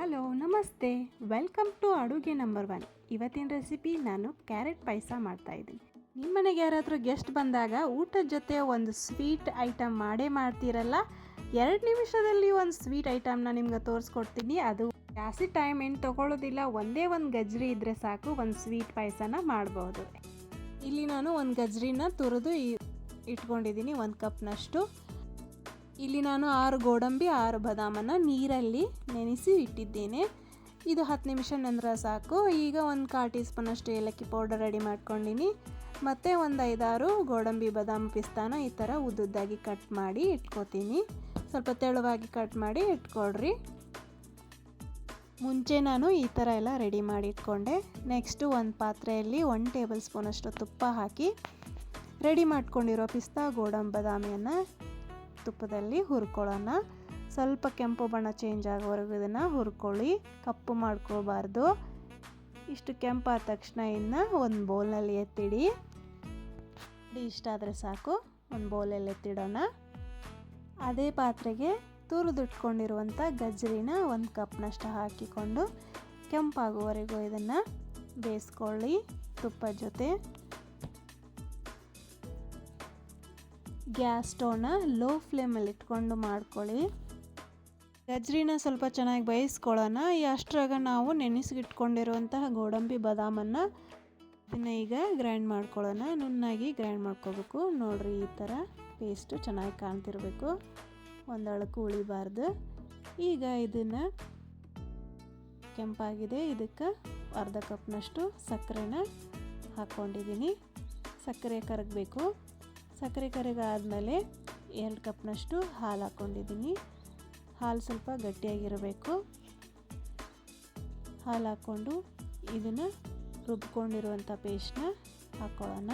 Hello, ನಮಸ್ತೆ. Welcome to ಅಡುಗೆ number one. ಇವತ್ತಿನ ರೆಸಿಪಿ ನಾನು ಕ್ಯಾರೆಟ್ ಪಾಯಸ ಮಾಡ್ತಾಯಿದ್ದೀನಿ ನಿಮ್ಮ ಮನೆಗೆ ಯಾರಾದರೂ ಗೆಸ್ಟ್ ಬಂದಾಗ ಊಟದ ಜೊತೆ ಒಂದು ಸ್ವೀಟ್ ಐಟಮ್ ಮಾಡೇ ಮಾಡ್ತೀರಲ್ಲ? ಎರಡು ನಿಮಿಷದಲ್ಲಿ ಒಂದು ಸ್ವೀಟ್ ಐಟಮ್ನ ನಿಮ್ಗೆ ತೋರಿಸ್ಕೊಡ್ತೀನಿ. ಅದು ಜಾಸ್ತಿ ಟೈಮ್ ಏನು ತೊಗೊಳ್ಳೋದಿಲ್ಲ. ಒಂದೇ ಒಂದು ಗಜ್ರಿ ಇದ್ದರೆ ಸಾಕು, ಒಂದು ಸ್ವೀಟ್ ಪಾಯಸನ ಮಾಡ್ಬೋದು. ಇಲ್ಲಿ ನಾನು ಒಂದು ಗಜ್ರಿನ ತುರಿದು ಇಟ್ಕೊಂಡಿದ್ದೀನಿ, ಒಂದು ಕಪ್ನಷ್ಟು. ಇಲ್ಲಿ ನಾನು ಆರು ಗೋಡಂಬಿ, ಆರು ಬದಾಮನ್ನು ನೀರಲ್ಲಿ ನೆನೆಸಿ ಇಟ್ಟಿದ್ದೇನೆ. ಇದು ಹತ್ತು ನಿಮಿಷ ನಂತರ ಸಾಕು. ಈಗ ಒಂದು ಕಾಲು ಟೀ ಸ್ಪೂನಷ್ಟು ಏಲಕ್ಕಿ ಪೌಡರ್ ರೆಡಿ ಮಾಡ್ಕೊಂಡಿನಿ. ಮತ್ತು ಒಂದು ಐದಾರು ಗೋಡಂಬಿ, ಬಾದಾಮಿ ಪಿಸ್ತಾನ ಈ ಥರ ಉದ್ದುದ್ದಾಗಿ ಕಟ್ ಮಾಡಿ ಇಟ್ಕೋತೀನಿ. ಸ್ವಲ್ಪ ತೆಳುವಾಗಿ ಕಟ್ ಮಾಡಿ ಇಟ್ಕೊಳ್ರಿ. ಮುಂಚೆ ನಾನು ಈ ಥರ ಎಲ್ಲ ರೆಡಿ ಮಾಡಿ ಇಟ್ಕೊಂಡೆ. ನೆಕ್ಸ್ಟು ಒಂದು ಪಾತ್ರೆಯಲ್ಲಿ ಒನ್ ಟೇಬಲ್ ಸ್ಪೂನಷ್ಟು ತುಪ್ಪ ಹಾಕಿ ರೆಡಿ ಮಾಡ್ಕೊಂಡಿರೋ ಪಿಸ್ತಾ, ಗೋಡಂಬಿ, ಬಾದಾಮಿಯನ್ನು ತುಪ್ಪದಲ್ಲಿ ಹುರ್ಕೊಳ್ಳೋಣ. ಸ್ವಲ್ಪ ಕೆಂಪು ಬಣ್ಣ ಚೇಂಜ್ ಆಗೋವರೆಗೂ ಇದನ್ನು ಹುರ್ಕೊಳ್ಳಿ. ಕಪ್ಪು ಮಾಡ್ಕೋಬಾರ್ದು ಇಷ್ಟು ಕೆಂಪಾದ ತಕ್ಷಣ ಇನ್ನು ಒಂದು ಬೌಲ್ನಲ್ಲಿ ಎತ್ತಿಡಿ. ಇಷ್ಟ ಆದರೆ ಸಾಕು. ಒಂದು ಬೌಲಲ್ಲಿ ಎತ್ತಿಡೋಣ. ಅದೇ ಪಾತ್ರೆಗೆ ತುರಿದುಟ್ಕೊಂಡಿರುವಂಥ ಗಜ್ಜರಿನ ಒಂದು ಕಪ್ನಷ್ಟು ಹಾಕಿಕೊಂಡು ಕೆಂಪಾಗುವವರೆಗೂ ಇದನ್ನು ಬೇಯಿಸ್ಕೊಳ್ಳಿ ತುಪ್ಪದ ಜೊತೆ. ಗ್ಯಾಸ್ ಸ್ಟವ್ನ ಲೋ ಫ್ಲೇಮಲ್ಲಿ ಇಟ್ಕೊಂಡು ಮಾಡ್ಕೊಳ್ಳಿ. ಗಜ್ರಿನ ಸ್ವಲ್ಪ ಚೆನ್ನಾಗಿ ಬೇಯಿಸ್ಕೊಳ್ಳೋಣ. ಈ ಅಷ್ಟರಾಗ ನಾವು ನೆನೆಸಿಗಿಟ್ಕೊಂಡಿರುವಂತಹ ಗೋಡಂಬಿ ಬಾದಾಮನ್ನು ಇದನ್ನು ಈಗ ಗ್ರೈಂಡ್ ಮಾಡ್ಕೊಳ್ಳೋಣ. ನುಣ್ಣಾಗಿ ಗ್ರೈಂಡ್ ಮಾಡ್ಕೋಬೇಕು. ನೋಡಿರಿ ಈ ಥರ ಪೇಸ್ಟು ಚೆನ್ನಾಗಿ ಕಾಣ್ತಿರ್ಬೇಕು. ಅಳಕು ಉಳಿಬಾರ್ದು. ಈಗ ಇದನ್ನು ಕೆಂಪಾಗಿದೆ. ಇದಕ್ಕೆ ಅರ್ಧ ಕಪ್ನಷ್ಟು ಸಕ್ಕರೆನ ಹಾಕ್ಕೊಂಡಿದ್ದೀನಿ ಸಕ್ಕರೆ ಕರಗಬೇಕು. ಸಕ್ಕರೆ ಕರಗಾದ್ಮೇಲೆ ಎರಡು ಕಪ್ನಷ್ಟು ಹಾಲು ಹಾಕ್ಕೊಂಡಿದ್ದೀನಿ. ಹಾಲು ಸ್ವಲ್ಪ ಗಟ್ಟಿಯಾಗಿರಬೇಕು. ಹಾಲು ಹಾಕ್ಕೊಂಡು ಇದನ್ನು ರುಬ್ಕೊಂಡಿರುವಂಥ ಪೇಸ್ಟ್ನ ಹಾಕ್ಕೊಳ್ಳೋಣ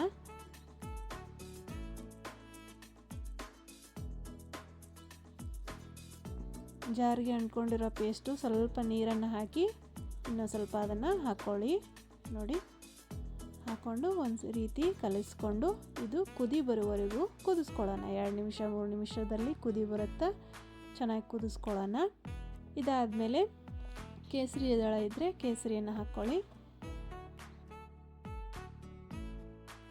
ಜಾರಿಗೆ ಅಂಟ್ಕೊಂಡಿರೋ ಪೇಸ್ಟು ಸ್ವಲ್ಪ ನೀರನ್ನು ಹಾಕಿ ಇನ್ನೂ ಸ್ವಲ್ಪ ಅದನ್ನು ಹಾಕ್ಕೊಳ್ಳಿ. ನೋಡಿ. ಹಾಕ್ಕೊಂಡು ಒಂದು ರೀತಿ ಕಲಿಸ್ಕೊಂಡು ಇದು ಕುದಿ ಬರುವವರೆಗೂ ಕುದಿಸ್ಕೊಳ್ಳೋಣ. ಎರಡು ನಿಮಿಷ, ಮೂರು ನಿಮಿಷದಲ್ಲಿ ಕುದಿ ಬರುತ್ತೆ? ಚೆನ್ನಾಗಿ ಕುದಿಸ್ಕೊಳ್ಳೋಣ. ಇದಾದಮೇಲೆ ಕೇಸರಿ ದಳ ಇದ್ದರೆ ಕೇಸರಿಯನ್ನು ಹಾಕ್ಕೊಳ್ಳಿ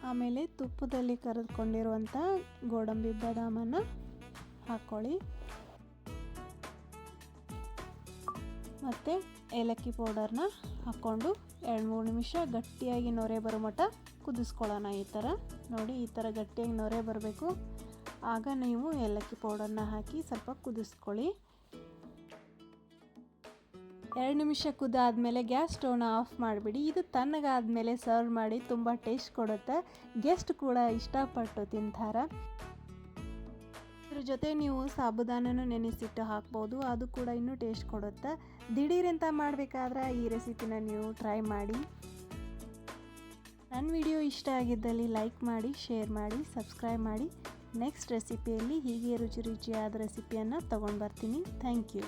ಆಮೇಲೆ ತುಪ್ಪದಲ್ಲಿ ಕರೆದುಕೊಂಡಿರುವಂಥ ಗೋಡಂಬಿ ಬಾದಾಮನ್ನು ಹಾಕ್ಕೊಳ್ಳಿ ಮತ್ತು ಏಲಕ್ಕಿ ಪೌಡರ್ನ ಹಾಕ್ಕೊಂಡು ಎರಡು ಮೂರು ನಿಮಿಷ ಗಟ್ಟಿಯಾಗಿ ನೊರೆ ಬರೋ ಮಟ್ಟ ಕುದಿಸ್ಕೊಳ್ಳೋಣ ಈ ಥರ. ನೋಡಿ, ಈ ಥರ ಗಟ್ಟಿಯಾಗಿ ನೊರೆ ಬರಬೇಕು. ಆಗ ನೀವು ಏಲಕ್ಕಿ ಪೌಡರ್ನ ಹಾಕಿ ಸ್ವಲ್ಪ ಕುದಿಸ್ಕೊಳ್ಳಿ. ಎರಡು ನಿಮಿಷ ಕುದಾದಮೇಲೆ ಗ್ಯಾಸ್ ಸ್ಟವ್ನ ಆಫ್ ಮಾಡಿಬಿಡಿ. ಇದು ತಣ್ಣಗಾದ ಮೇಲೆ ಸರ್ವ್ ಮಾಡಿ ತುಂಬ ಟೇಸ್ಟ್ ಕೊಡುತ್ತೆ. ಗೆಸ್ಟ್ ಕೂಡ ಇಷ್ಟಪಟ್ಟು ತಿಂತಾರೆ. ಇದ್ರ ಜೊತೆ ನೀವು ಸಾಬುದಾನನು ನೆನೆಸಿಟ್ಟು ಹಾಕ್ಬೋದು. ಅದು ಕೂಡ ಇನ್ನೂ ಟೇಸ್ಟ್ ಕೊಡುತ್ತೆ. ದಿಢೀರಂತ ಮಾಡಬೇಕಾದ್ರೆ ಈ ರೆಸಿಪಿನ ನೀವು ಟ್ರೈ ಮಾಡಿ. ನನ್ನ ವಿಡಿಯೋ ಇಷ್ಟ ಆಗಿದ್ದಲ್ಲಿ ಲೈಕ್ ಮಾಡಿ, ಶೇರ್ ಮಾಡಿ, ಸಬ್ಸ್ಕ್ರೈಬ್ ಮಾಡಿ. ನೆಕ್ಸ್ಟ್ ರೆಸಿಪಿಯಲ್ಲಿ ಹೀಗೆ ರುಚಿ ರುಚಿಯಾದ ರೆಸಿಪಿಯನ್ನು ತೊಗೊಂಡು ಬರ್ತೀನಿ. Thank you.